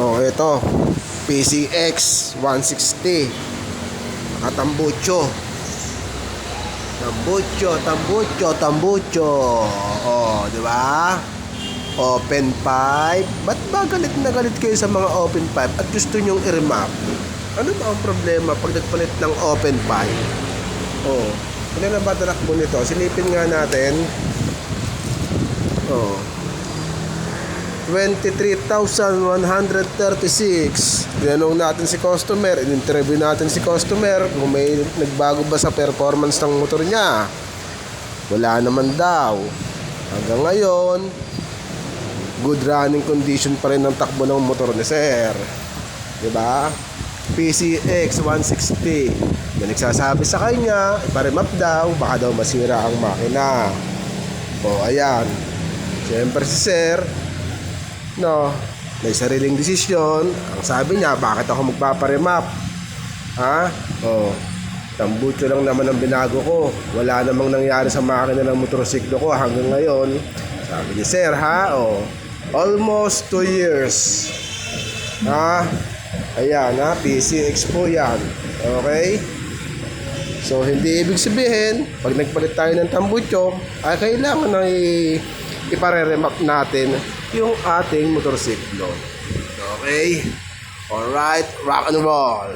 Oh, ito. PCX 160. Nakatambucho. Tambucho, tambucho, tambucho. Oh, di ba? Open pipe. Ba't ba galit na galit kayo sa mga open pipe at gusto nyong i-remap? Ano ba ang problema pag nagpalit ng open pipe? Oh, ilan na ba tarakbo nito? Silipin nga natin. Oh. 23,136. Tinanong natin si customer, in-interview natin si customer kung may nagbago ba sa performance ng motor niya. Wala naman daw. Hanggang ngayon, good running condition pa rin ang takbo ng motor ni Sir. 'Di ba? PCX 160. May nagsasabi sa kanya, iparemap daw, baka daw masira ang makina. O, ayan. Siyempre si Sir, no, may sariling desisyon. Ang sabi niya, bakit ako magpaparemap? Ha? O, tambucho lang naman ang binago ko. Wala namang nangyari sa makina ng motorsiklo ko hanggang ngayon. Sabi ni Sir, ha? O, almost 2 years. Ha? Ayan, ha? PCX po yan. Okay? So, hindi ibig sabihin, pag nagpalit tayo ng tambucho, ay kailangan na i- ipare-remap natin yung ating motorsiklo. Okay? Alright, rock and roll.